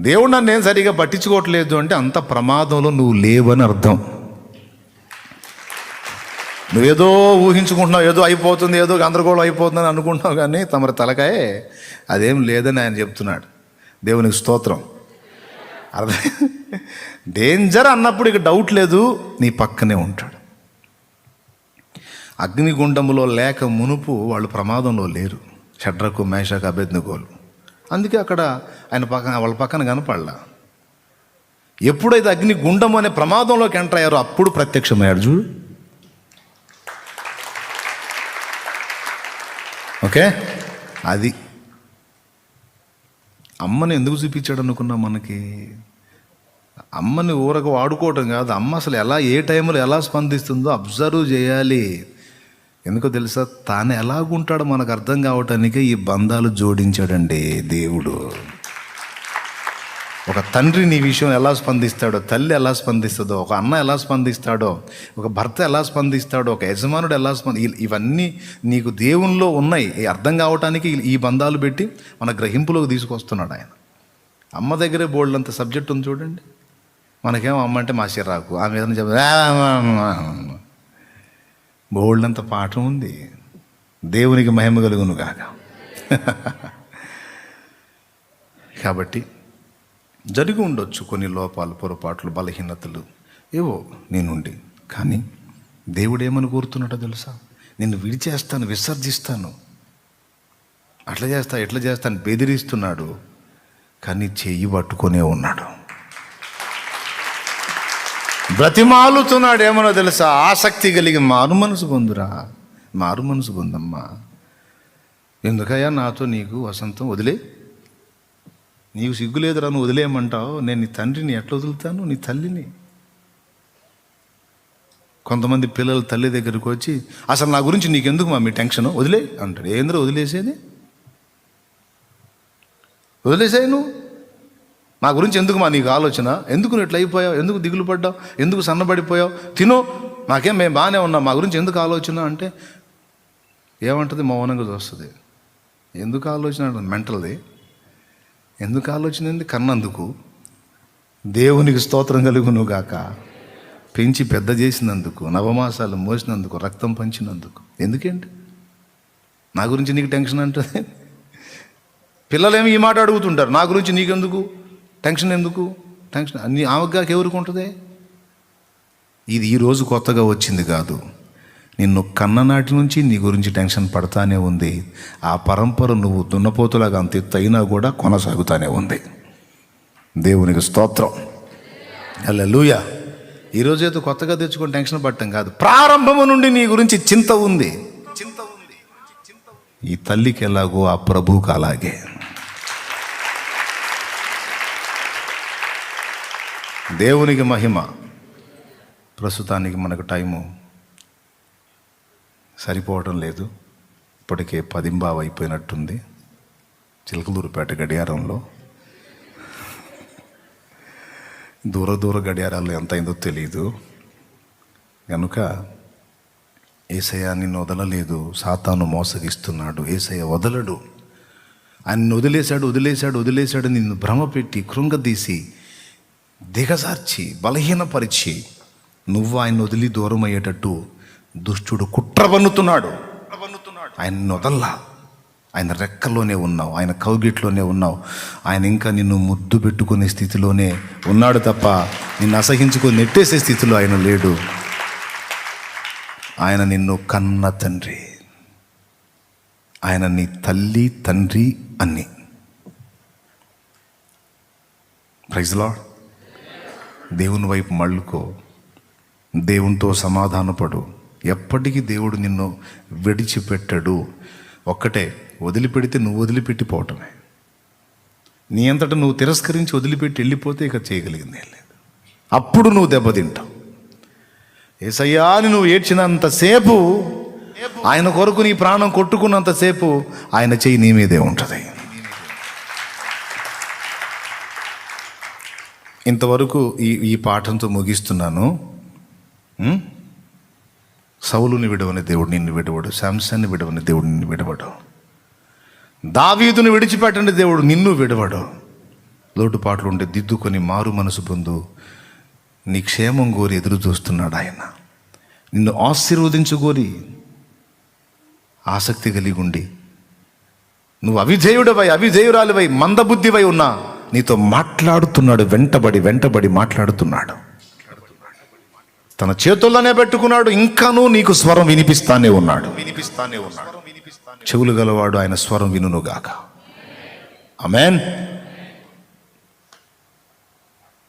దేవుడు నన్ను నేను సరిగా పట్టించుకోవట్లేదు అంటే అంత ప్రమాదంలో నువ్వు లేవని అర్థం. నువ్వేదో ఊహించుకుంటున్నావు ఏదో అయిపోతుంది ఏదో గందరగోళం అయిపోతుందని అనుకుంటున్నావు కానీ తమరి తలకాయ అదేం లేదని ఆయన చెప్తున్నాడు. దేవునికి స్తోత్రం. అర్థం? డేంజర్ అన్నప్పుడు ఇక డౌట్ లేదు నీ పక్కనే ఉంటాడు. అగ్నిగుండంలో లేక మునుపు వాళ్ళు ప్రమాదంలో లేరు. షడ్రకు మేషకు అభెజ్ఞగోలు అందుకే అక్కడ ఆయన పక్కన వాళ్ళ పక్కన కనపడలా. ఎప్పుడైతే అగ్ని గుండం అనే ప్రమాదంలోకి ఎంటర్ అయ్యారో అప్పుడు ప్రత్యక్షమయ్యాడు చూడు. ఓకే? అది. అమ్మని ఎందుకు చూపించాడు అనుకున్నా మనకి? అమ్మని ఊరక వాడుకోవటం కాదు. అమ్మ అసలు ఎలా ఏ టైంలో ఎలా స్పందిస్తుందో అబ్జర్వ్ చేయాలి. ఎందుకో తెలుసా? తాను ఎలాగుంటాడో మనకు అర్థం కావటానికే ఈ బంధాలు జోడించాడండి దేవుడు. ఒక తండ్రి నీ విషయం ఎలా స్పందిస్తాడో తల్లి ఎలా స్పందిస్తుందో ఒక అన్న ఎలా స్పందిస్తాడో ఒక భర్త ఎలా స్పందిస్తాడో ఒక యజమానుడు ఎలా స్పంది ఇవన్నీ నీకు దేవునిలో ఉన్నాయి. ఈ అర్థం కావటానికి ఈ- బంధాలు పెట్టి మన గ్రహింపులోకి తీసుకొస్తున్నాడు ఆయన. అమ్మ దగ్గరే బోల్డ్ అంత సబ్జెక్ట్ ఉంది చూడండి. మనకేమో అమ్మ అంటే మా చిరాకు ఆమె ఏదైనా చెప్ బోల్డంత పాఠం ఉంది. దేవునికి మహిమ కలుగును కాక కాబట్టి జరిగి ఉండొచ్చు కొన్ని లోపాలు పొరపాట్లు బలహీనతలు. ఏవో నేనుండి కానీ దేవుడేమని కోరుతున్నాడో తెలుసా? నిన్ను విడిచేస్తాను విసర్జిస్తాను. అట్లా చేస్తా ఎట్లా చేస్తాను బెదిరిస్తున్నాడు. కానీ చెయ్యి పట్టుకొనే ఉన్నాడు. బ్రతిమాలుతున్నాడు ఏమనో తెలుసా? ఆసక్తి కలిగి మారు మనసు పొందురా. మారు మనసు పొందమ్మా. ఎందుకయ్యా నాతో నీకు వసంతం వదిలే? నీకు సిగ్గు లేదురా నువ్వు వదిలేయమంటావు. నేను నీ తండ్రిని ఎట్లా వదులుతాను? నీ తల్లిని. కొంతమంది పిల్లల తల్లి దగ్గరికి వచ్చి అసలు నా గురించి నీకెందుకు మా మీ టెన్షన్? వదిలే. అంటాడు. ఏంద్ర వదిలేసేది? వదిలేసాయి నువ్వు. నా గురించి ఎందుకు మా నీకు ఆలోచన? ఎందుకు నువ్వు ఇట్లా అయిపోయావు? ఎందుకు దిగులు పడ్డావు? ఎందుకు సన్నబడిపోయావు తిను. నాకేం మేము బాగానే ఉన్నాం. మా గురించి ఎందుకు ఆలోచన అంటే ఏమంటుంది? మౌనంగా చూస్తుంది. ఎందుకు ఆలోచన అంటుంది మెంటల్ది. ఎందుకు ఆలోచన ఏంది కన్నందుకు. దేవునికి స్తోత్రం కలుగును గాక. పెంచి పెద్ద చేసినందుకు నవమాసాలు మోసినందుకు రక్తం పంచినందుకు. ఎందుకేంటి? నా గురించి నీకు టెన్షన్ అంటుంది? పిల్లలేమి ఈ మాట అడుగుతుంటారు. నా గురించి నీకెందుకు? టెన్షన్ ఎందుకు? టెన్షన్ నీ ఆమెగాకి ఎవరుకుంటుంది ఉంటుంది? ఇది ఈరోజు కొత్తగా వచ్చింది కాదు. నిన్ను కన్ననాటి నుంచి నీ గురించి టెన్షన్ పడతానే ఉంది. ఆ పరంపర నువ్వు దున్నపోతులాగా అంత ఎత్తు అయినా కూడా కొనసాగుతానే ఉంది. దేవునికి స్తోత్రం. అలా లూయ ఈరోజు ఏదో కొత్తగా తెచ్చుకొని టెన్షన్ పడటం కాదు. ప్రారంభము నుండి నీ గురించి చింత ఉంది. చింత ఉంది. ఈ తల్లికి ఎలాగో ఆ ప్రభువుకి అలాగే. దేవునికి మహిమ. ప్రస్తుతానికి మనకు టైము సరిపోవడం లేదు. ఇప్పటికే పదింబావ అయిపోయినట్టుంది చిలకలూరుపేట గడియారంలో. దూర దూర గడియారాలు ఎంత అయిందో తెలియదు కనుక ఏసయ్య నిన్ను వదలలేదు. సాతాను మోసగిస్తున్నాడు. ఏసయ్య వదలడు. ఆయన వదిలేశాడు వదిలేశాడు వదిలేశాడు. నిన్ను భ్రమ పెట్టి కృంగదీసి దిగజార్చి బలహీనపరిచి నువ్వు ఆయన వదిలి దూరం అయ్యేటట్టు దుష్టుడు కుట్ర పన్నుతున్నాడు ఆయన వదల్లా ఆయన రెక్కలోనే ఉన్నావు. ఆయన కౌగిట్లోనే ఉన్నావు. ఆయన ఇంకా నిన్ను ముద్దు పెట్టుకునే స్థితిలోనే ఉన్నాడు తప్ప నిన్ను అసహించుకొని నెట్టేసే స్థితిలో ఆయన లేడు. ఆయన నిన్ను కన్న తండ్రి. ఆయన నీ తల్లి తండ్రి అన్ని. ప్రైజ్లా దేవుని వైపు మళ్ళుకో. దేవునితో సమాధానపడు. ఎప్పటికీ దేవుడు నిన్ను విడిచిపెట్టడు. ఒక్కటే వదిలిపెడితే నువ్వు వదిలిపెట్టిపోవటమే. నీ అంతటా నువ్వు తిరస్కరించి వదిలిపెట్టి వెళ్ళిపోతే ఇక చేయగలిగింది లేదు. అప్పుడు నువ్వు దెబ్బతింటావు. ఏసయ్యాని నువ్వు ఏడ్చినంతసేపు ఆయన కొరకు నీ ప్రాణం కొట్టుకున్నంతసేపు ఆయన చెయ్యి నీ మీదే ఉంటుంది. ఇంతవరకు ఈ ఈ పాఠంతో ముగిస్తున్నాను. సౌలుని విడవని దేవుడు నిన్ను విడవడు శాంసన్ని విడవని దేవుడు నిన్ను విడవడు. దావీదును విడిచిపెట్టండి దేవుడు నిన్ను విడవడు. లోటుపాట్లు ఉంటే దిద్దుకొని మారు మనసు పొందు నీ క్షేమం కోరి ఎదురు చూస్తున్నాడు ఆయన. నిన్ను ఆశీర్వదించుకోరి ఆసక్తి కలిగి ఉండి. నువ్వు అవిధేయుడవై అవిధేయురాలివై మందబుద్ధివై ఉన్నా నీతో మాట్లాడుతున్నాడు వెంటబడి వెంటబడి మాట్లాడుతున్నాడు. తన చేతుల్లోనే పెట్టుకున్నాడు ఇంకానూ నీకు స్వరం వినిపిస్తానే ఉన్నాడు. వినిపిస్తానే ఉన్నాడు చెవులు గలవాడు ఆయన స్వరం వినుగాక అమెన్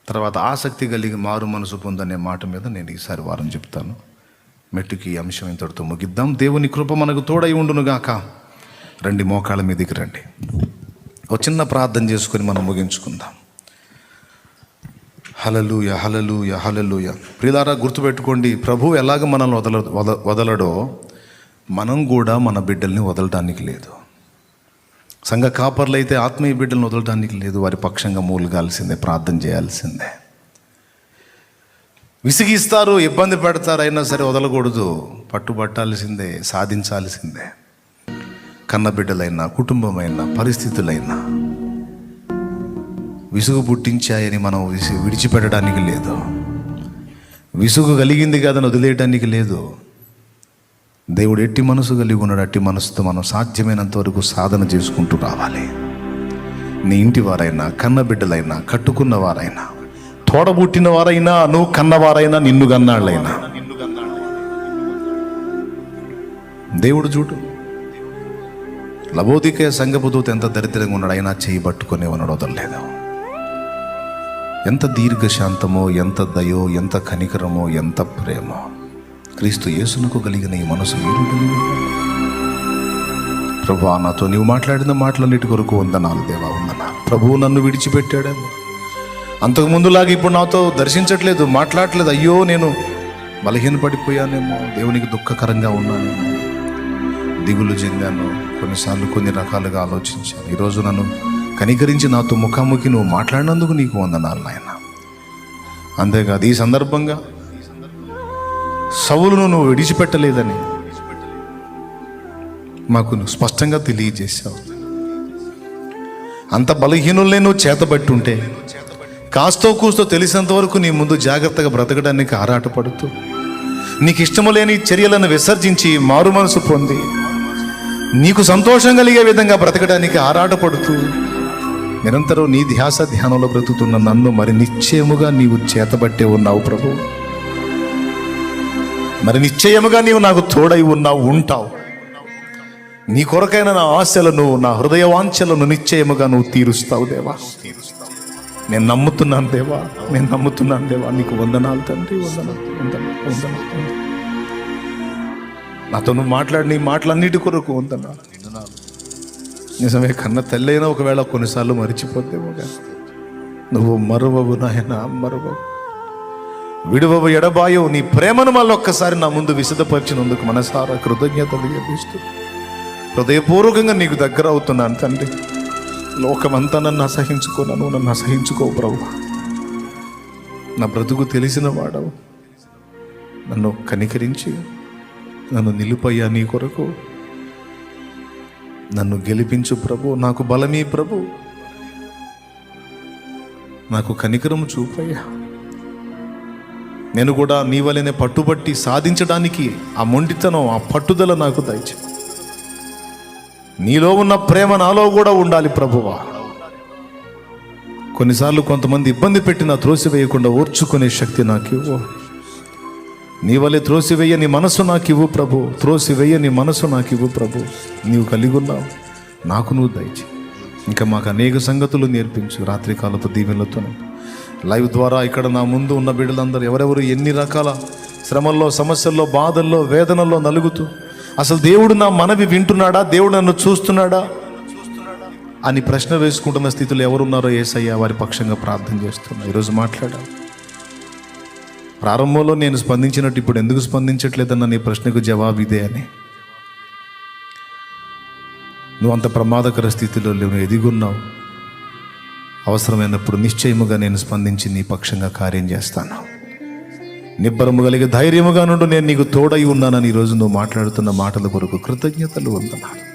తర్వాత ఆసక్తి కలిగి మారు మనసు పొందనే మాట మీద నేను ఈసారి వారం చెప్తాను. మెట్టుకి ఈ అంశం ఇంతటితో ముగిద్దాం. దేవుని కృప మనకు తోడై ఉండునుగాక. రండి మోకాళ్ళ మీదకి రండి. ఒక చిన్న ప్రార్థన చేసుకొని మనం ముగించుకుందాం. హలలుయ హలలుయ హలలుయ ప్రియులారా గుర్తుపెట్టుకోండి ప్రభు ఎలాగ మనల్ని వదల వద వదలడో మనం కూడా మన బిడ్డల్ని వదలడానికి లేదు. సంఘ కాపర్లు అయితే ఆత్మీయ బిడ్డలను వదలడానికి లేదు వారి పక్షంగా మూలగాల్సిందే ప్రార్థన చేయాల్సిందే. విసిగిస్తారు ఇబ్బంది పెడతారు అయినా సరే వదలకూడదు పట్టుబట్టాల్సిందే సాధించాల్సిందే. కన్నబిడ్డలైనా కుటుంబమైనా పరిస్థితులైనా విసుగు పుట్టించాయని మనం విసి విడిచిపెట్టడానికి లేదు. విసుగు కలిగింది కాదని వదిలేయడానికి లేదు. దేవుడు ఎట్టి మనసు కలిగి ఉన్నాడు అట్టి మనసుతో మనం సాధ్యమైనంత వరకు సాధన చేసుకుంటూ రావాలి. నీ ఇంటి వారైనా కన్న బిడ్డలైనా కట్టుకున్న వారైనా తోడబుట్టిన వారైనా నువ్వు కన్నవారైనా నిన్ను కన్నాళ్ళైనా. దేవుడు చూడు. లబోదికే సంగపుదూత ఎంత దరిద్రంగా ఉన్నాడు అయినా చేయి పట్టుకునే ఉన్నాడు వదలలేదు ఎంత దీర్ఘశాంతమో ఎంత దయో ఎంత కనికరమో ఎంత ప్రేమో. క్రీస్తు యేసునకు కలిగిన ఈ మనసు మీరు ప్రభా నాతో నీవు మాట్లాడిన మాటలన్నిటి కొరకు వందనాలు దేవా వందనాలు. ప్రభువు నన్ను విడిచిపెట్టాడేమో అంతకు ముందులాగా ఇప్పుడు నాతో దర్శించట్లేదు మాట్లాడట్లేదు. అయ్యో నేను బలహీనపడిపోయానేమో దేవునికి దుఃఖకరంగా ఉన్నానేమో. దిగులు చెందాను. కొన్నిసార్లు కొన్ని రకాలుగా ఆలోచించాను. ఈరోజు నన్ను కనికరించి నాతో ముఖాముఖి నువ్వు మాట్లాడినందుకు నీకు వందనాలు నాయన. అంతేకాదు ఈ సందర్భంగా సవులను నువ్వు విడిచిపెట్టలేదని మాకు నువ్వు స్పష్టంగా తెలియజేశావు. అంత బలహీనుల్నే నువ్వు చేతబట్టుంటే కాస్తో కూస్తో తెలిసినంత వరకు నీ ముందు జాగ్రత్తగా బ్రతకడానికి ఆరాటపడుతూ నీకు ఇష్టము లేని చర్యలను విసర్జించి మారు మనసు పొంది నీకు సంతోషం కలిగే విధంగా బ్రతకడానికి ఆరాటపడుతూ నిరంతరం నీ ధ్యాస ధ్యానంలో బ్రతుకుతున్న నన్ను మరి నిశ్చయముగా నీవు చేతబట్టే ఉన్నావు ప్రభు. మరి నిశ్చయముగా నీవు నాకు తోడై ఉన్నావు ఉంటావు. నీ కొరకైన నా ఆశలను నా హృదయ వాంఛలను నిశ్చయముగా నువ్వు తీరుస్తావు దేవా. నేను నమ్ముతున్నాను దేవా నేను నమ్ముతున్నాను దేవా. నీకు వందనాలు తండ్రి వందనాలు వందనాలు వందనాలు నాతో నువ్వు మాట్లాడి నీ మాటలన్నిటి కొరకు వందనాలు నిజమే కన్న తెల్లైనా ఒకవేళ కొన్నిసార్లు మరిచిపోతేమో నువ్వు మరువవు నాయన మరువవు. విడువవు ఎడబాయో నీ ప్రేమను మళ్ళీ ఒక్కసారి నా ముందు విశదపరిచినందుకు మనసారా కృతజ్ఞతలు చెల్లిస్తూ హృదయపూర్వకంగా నీకు దగ్గర అవుతున్నాను తండ్రి. లోకమంతా నన్ను అసహించుకోను నన్ను అసహించుకో ప్రభు. నా బ్రతుకు తెలిసిన వాడవు. నన్ను కనికరించి నన్ను నిలుపయ్యా నీ కొరకు. నన్ను గెలిపించు ప్రభు నాకు బలమీ ప్రభు. నాకు కనికరము చూపయ్యా. నేను కూడా నీ వలనే పట్టుబట్టి సాధించడానికి ఆ మొండితనం ఆ పట్టుదల నాకు దయచే నీలో ఉన్న ప్రేమ నాలో కూడా ఉండాలి ప్రభువా. కొన్నిసార్లు కొంతమంది ఇబ్బంది పెట్టినా త్రోసివేయకుండా ఓర్చుకునే శక్తి నాకు ఇవ్వు నీ వల్లే త్రోసివేయ నీ మనసు నాకు ఇవ్వు ప్రభు. త్రోసివేయ నీ మనసు నాకు ఇవ్వు ప్రభు. నీవు కలిగి ఉన్నావు నాకు నువ్వు దయచి ఇంకా మాకు అనేక సంగతులు నేర్పించు రాత్రికాలపు దీవెనలతో లైవ్ ద్వారా ఇక్కడ నా ముందు ఉన్న బిడ్డలందరూ ఎవరెవరు ఎన్ని రకాల శ్రమల్లో సమస్యల్లో బాధల్లో వేదనల్లో నలుగుతూ అసలు దేవుడు నా మనవి వింటున్నాడా? దేవుడు నన్ను చూస్తున్నాడా? అని ప్రశ్న వేసుకుంటున్న స్థితిలో ఎవరున్నారో ఏసయ్యా వారి పక్షంగా ప్రార్థన చేస్తున్నా. ఈరోజు మాట్లాడా ప్రారంభంలో నేను స్పందించినట్టు ఇప్పుడు ఎందుకు స్పందించట్లేదన్న నీ ప్రశ్నకు జవాబు ఇదే అని. నువ్వు అంత ప్రమాదకర స్థితిలో లేవు నువ్వు ఎదిగున్నావు. అవసరమైనప్పుడు నిశ్చయముగా నేను స్పందించి నీ పక్షంగా కార్యం చేస్తాను. నిబ్బరము కలిగి ధైర్యముగా నుండి నేను నీకు తోడై ఉన్నానని ఈరోజు నువ్వు మాట్లాడుతున్న మాటల కొరకు కృతజ్ఞతలు వందనాలు.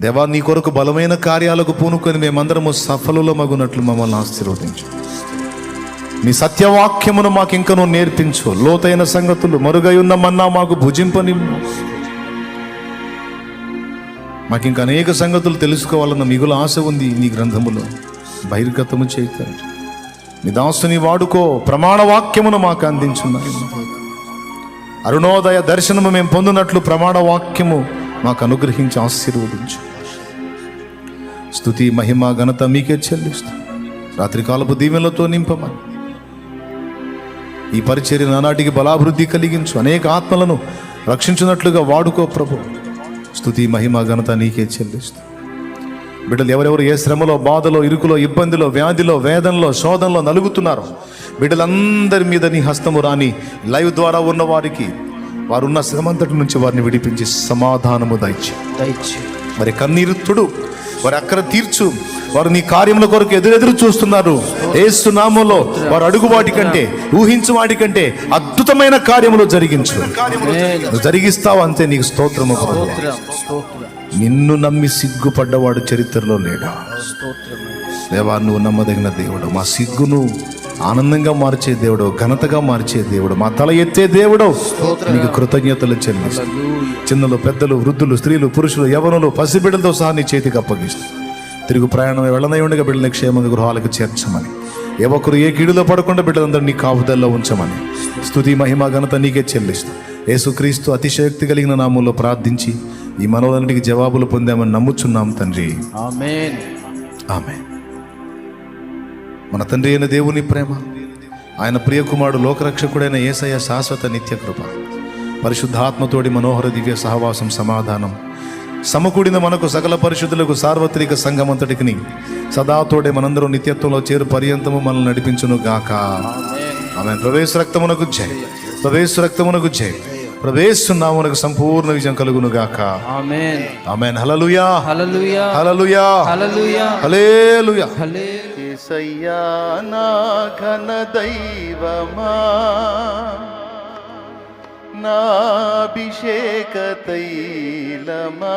దేవా నీ కొరకు బలమైన కార్యాలకు పూనుకొని మేమందరము సఫలులో మగునట్లు మమ్మల్ని ఆశీర్వదించు. నీ సత్యవాక్యమును మాకు ఇంకనూ నేర్పించు. లోతైన సంగతులు మరుగై ఉన్న మన్నా మాకు భుజింపని మాకు ఇంకా అనేక సంగతులు తెలుసుకోవాలన్న మిగుల ఆశ ఉంది నీ గ్రంథములో. బహిర్గతము చేతండి నీ దాసుని వాడుకో ప్రమాణ వాక్యమును మాకు అందించున్నాయి. అరుణోదయ దర్శనము మేము పొందినట్లు ప్రమాణ వాక్యము మాకు అనుగ్రహించి ఆశీర్వదించు. స్తుతి మహిమ ఘనత మీకే చెల్లిస్తాం. రాత్రికాలపు దీవెనలతో నింపమని. ఈ పరిచర్య నానాటికి బలాభివృద్ధి కలిగించు. అనేక ఆత్మలను రక్షించినట్లుగా వాడుకో ప్రభు. స్తుతి మహిమ ఘనత నీకే చెల్లిస్తూ. బిడ్డలు ఎవరెవరు ఏ శ్రమలో బాధలో ఇరుకులో ఇబ్బందిలో వ్యాధిలో వేదనలో శోధనలో నలుగుతున్నారో బిడ్డలందరి మీద నీ హస్తము రాని లైవ్ ద్వారా ఉన్న వారికి వారున్న శ్రమంతటి నుంచి వారిని విడిపించి సమాధానము దయచి దయచే మరి కన్నీరు తుడు. వారి అక్కర తీర్చు. వారు నీ కార్యముల కొరకు ఎదురెదురు చూస్తున్నారు. ఏసు నామంలో వారు అడుగు వాటి కంటే ఊహించు వాటి కంటే అద్భుతమైన కార్యములు జరిగించు. జరిగిస్తావు అంతే నీకు స్తోత్రము నిన్ను నమ్మి సిగ్గుపడ్డవాడు చరిత్రలో లేడా? దేవా నువ్వు నమ్మదగిన దేవుడు. మా సిగ్గును ఆనందంగా మార్చే దేవుడు ఘనతగా మార్చే దేవుడు మా తల ఎత్తే దేవుడు. నీకు కృతజ్ఞతలు చెల్లిస్తాం. చిన్నలు పెద్దలు వృద్ధులు స్త్రీలు పురుషులు యవనులు పసిబిడ్డలతో సహా నీ చేతికి అప్పగిస్తాం. తిరుగు ప్రయాణం వెళ్ళనై ఉండగా బిడ్డలని క్షేమంగా గృహాలకు చేర్చమని. ఏ ఒక్కరు ఏ కీడులో పడకుండా బిడ్డలందరూ నీ కాపుదల్లో ఉంచమని. స్తుతి మహిమ ఘనత నీకే చెల్లిస్తాం. యేసుక్రీస్తు అతిశయోక్తి కలిగిన నామంలో ప్రార్థించి ఈ మనోదనికి జవాబులు పొందామని నమ్ముచున్నాం తండ్రి. ఆమేన్. ఆమె మన తండ్రి అయిన దేవుని ప్రేమ ఆయన ప్రియకుమారుడు లోకరక్షకుడైన ఏసయ్య శాశ్వత నిత్య కృప పరిశుద్ధాత్మతోడి మనోహర దివ్య సహవాసం సమాధానం సమకూడిన మనకు సకల పరిశుద్ధులకు సార్వత్రిక సంఘమంతటికి సదాతోడే మనందరం నిత్యత్వంలో చేరు పర్యంతము మనల్ని నడిపించును గాక. ఆమె ప్రవేశ రక్తమునకు జై ప్రవేశ రక్తమునకు జై ప్రవేశున్నామునకు సంపూర్ణ విజయం కలుగును గాక. ఆమేన్. ఆమెన్. హలలుయా హల్లెలూయా. హల్లెలూయా. హల్లెలూయా. ఏసయ్యా నా ఘన దైవమా. నా అభిషేక తైలమా.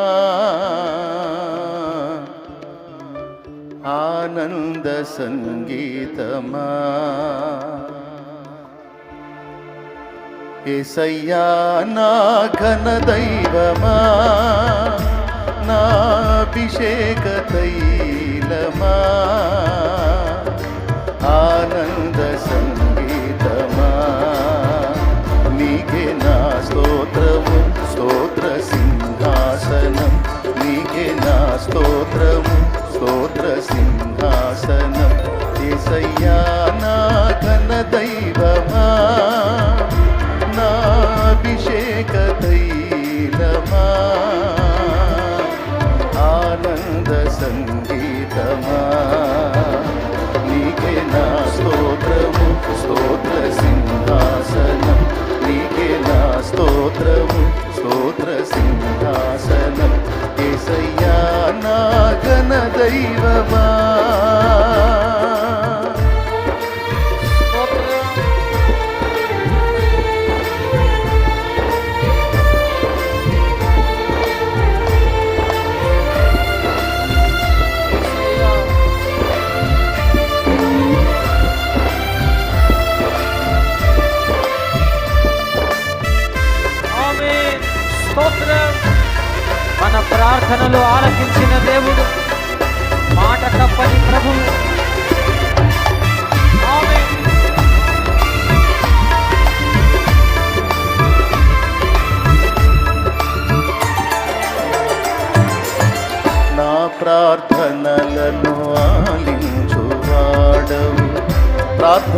ఆనంద సంగీతమా. ఏసయ్యా నా ఘన దైవమా. నా అభిషేక తైలమా.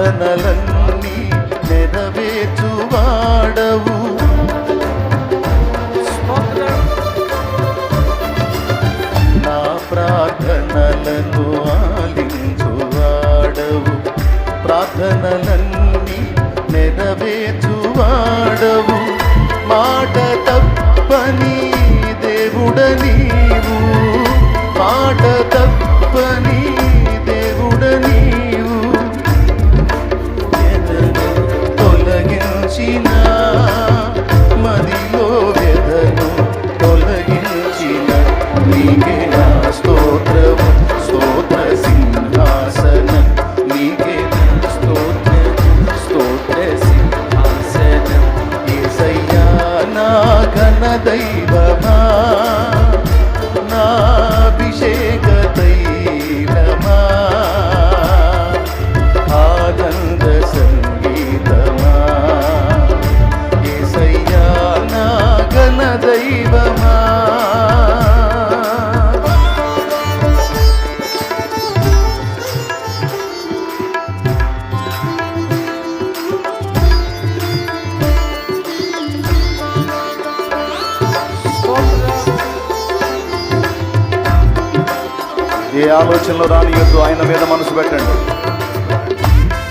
ప్రార్థనలన్నీ నెరవేర్చువాడవు. నా ప్రార్థనలను ఆలించువాడవు. ప్రార్థనలన్నీ నెరవేర్చువాడవు. మాట తప్పని దేవుడ ఆలోచనలు రానియొద్దు ఆయన మీద మనసు పెట్టండి.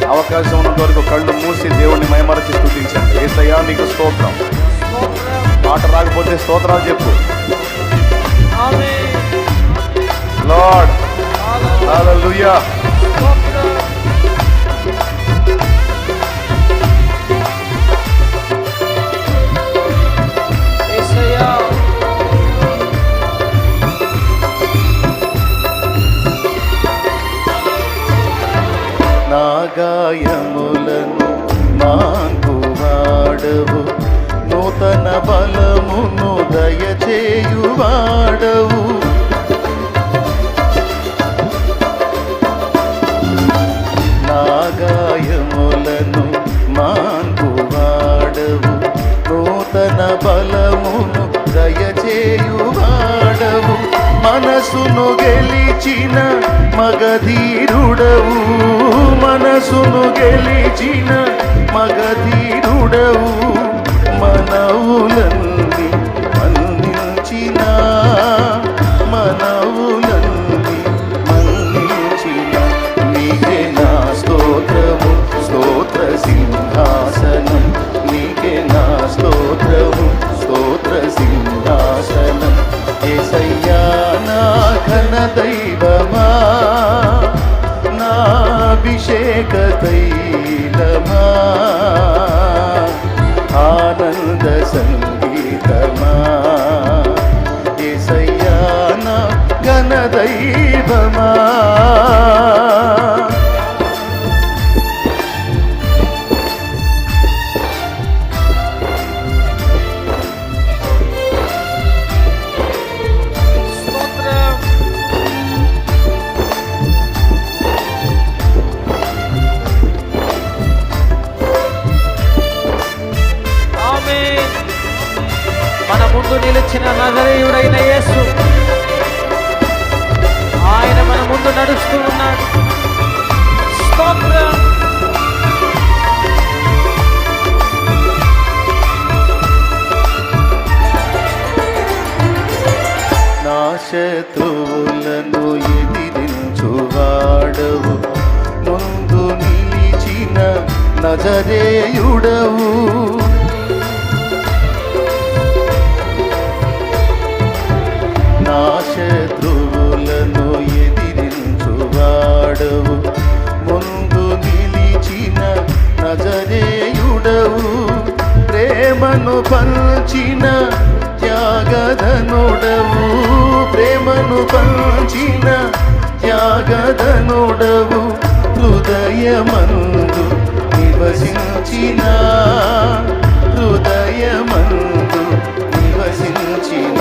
అవకాశం ఉన్నంత వరకు కళ్ళు మూసి దేవుణ్ణి మయమరచి స్థుతించండి. ఏసయ్యా నీకు స్తోత్రం. మాట రాకపోతే స్తోత్రాలు చెప్పు. లార్డ్. గాయములను మాకు వాడవు. నూతన బలమును దయచేయువాడవు. మనసును గెలిచిన మగధీరుడవు. మనసును గెలిచిన మగధీరుడవు. మనవులను పంచిన త్యాగదనుడవు ప్రేమను పంచిన త్యాగదనుడవు హృదయమందు నివసించిన హృదయమందు నివసించిన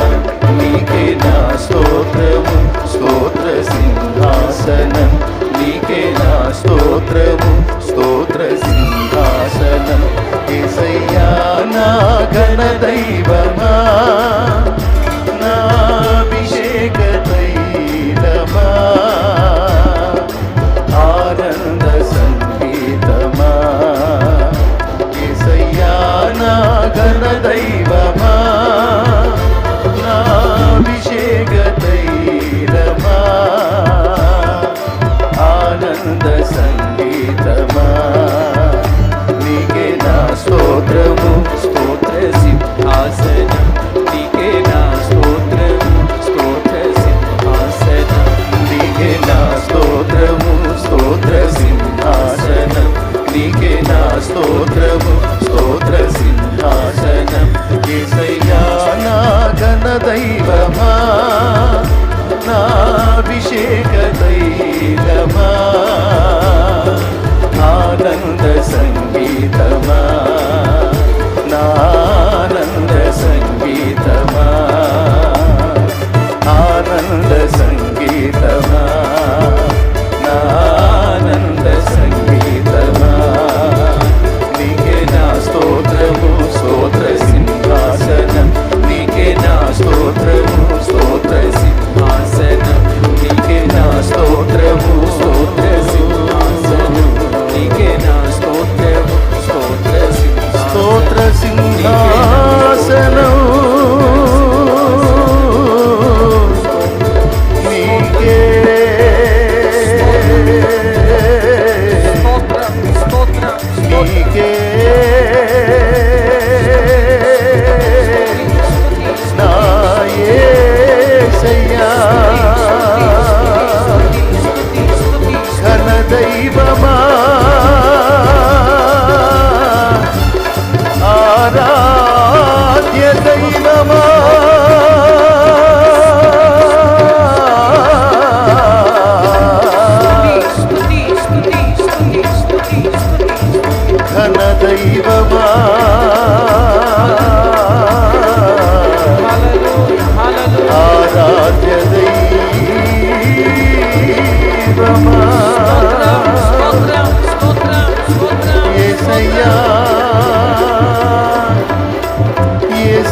నీకే నా స్తోత్రము స్తోత్ర సింహాసనం నీకే నా స్తోత్రము. గణదైవమా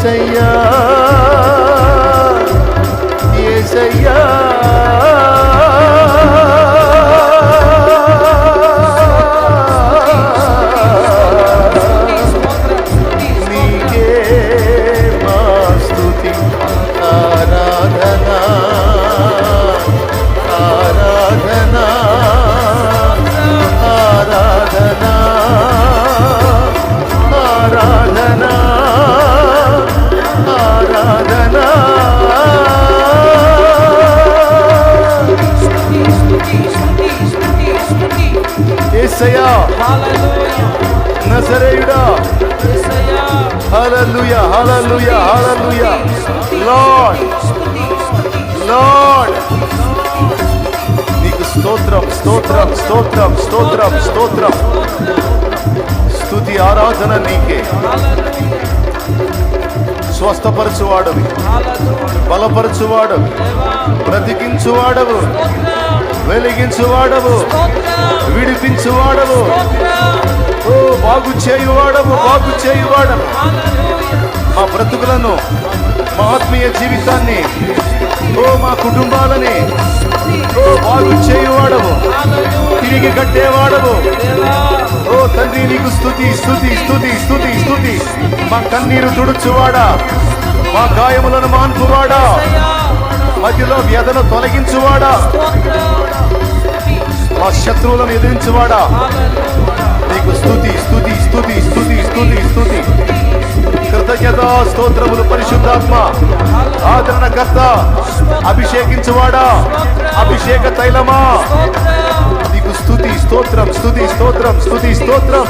ఏసయ్యా ఏసయ్యా. హల్లెలూయా. నజరేయుడా. హల్లెలూయా హల్లెలూయా హల్లెలూయా. లార్డ్. లార్డ్. నీకు స్తోత్రం స్తోత్రం స్తోత్రం స్తోత్రం స్తోత్రం. స్తుతి ఆరాధన నీకే. స్వస్థపరచువాడవి. బలపరచువాడవి. బ్రతికించువాడవు. వెలిగించువాడవు. వాడవు విడిపించువాడవు. వాడవు ఓ బాగు చేయువాడవు బాగు చేయువాడవు. మా బ్రతుకులను మా ఆత్మీయ జీవితాన్ని ఓ మా కుటుంబాలని ఓ బాగు చేయువాడవు. తిరిగి కట్టేవాడవు. ఓ తండ్రి నీకు స్థుతి స్తుతి స్తుతి స్తుతి స్థుతి మా కన్నీరు తుడుచువాడా? మా గాయములను మాన్పువాడా? మధ్యలో వ్యధను తొలగించువాడా? మా శత్రువులను ఎదిరించువాడా? నీకు స్తుతి స్తుతి స్తుతి స్థుతి స్తుతి స్థుతి కృతజ్ఞత స్తోత్రములు పరిశుద్ధాత్మ. ఆదరణకర్త అభిషేకించువాడా? అభిషేక తైలమా? నీకు స్థుతి స్తోత్రం స్తుతి స్తోత్రం స్థుతి స్తోత్రం.